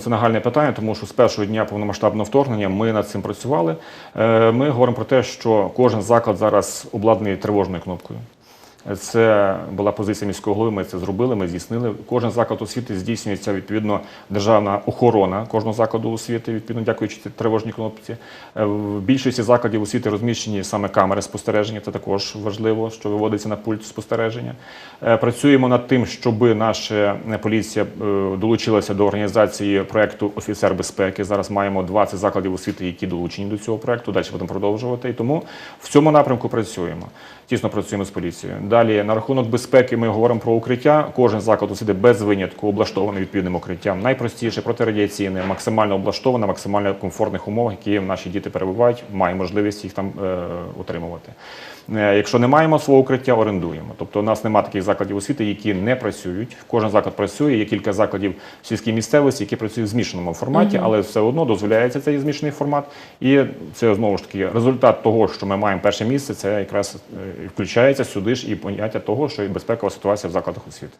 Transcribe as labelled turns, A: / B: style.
A: Це нагальне питання, тому що з першого дня повномасштабного вторгнення ми над цим працювали. Е, Ми говоримо про те, що кожен заклад зараз обладнаний тривожною кнопкою. Це була позиція міського голови. Ми це зробили. Ми здійснили. Кожен заклад освіти здійснюється відповідно державна охорона кожного закладу освіти, відповідно дякуючи тривожній кнопці. Е, В більшості закладів освіти розміщені саме камери спостереження. Це також важливо, що виводиться на пульт спостереження. Е, Працюємо над тим, щоб наша поліція е, долучилася до організації проекту Офіцер безпеки. Зараз маємо 20 закладів освіти, які долучені до цього проекту. Далі будемо продовжувати. І тому в цьому напрямку працюємо. Тісно працюємо з поліцією. Далі на рахунок безпеки ми говоримо про укриття. Кожен заклад освіти без винятку облаштований відповідним укриттям. Найпростіше протирадіаційне, максимально облаштоване, максимально комфортних умовах, які наші діти перебувають, маємо можливість їх там е, утримувати. Е, Якщо не маємо свого укриття, орендуємо. Тобто у нас немає таких закладів освіти, які не працюють. Кожен заклад працює. Є кілька закладів в сільській місцевості, які працюють в змішаному форматі, але все одно дозволяється цей змішаний формат. І це знову ж таки результат того, що ми маємо перше місце. Це якраз е, включається сюди ж і поняття того, що і безпекова ситуація в закладах освіти.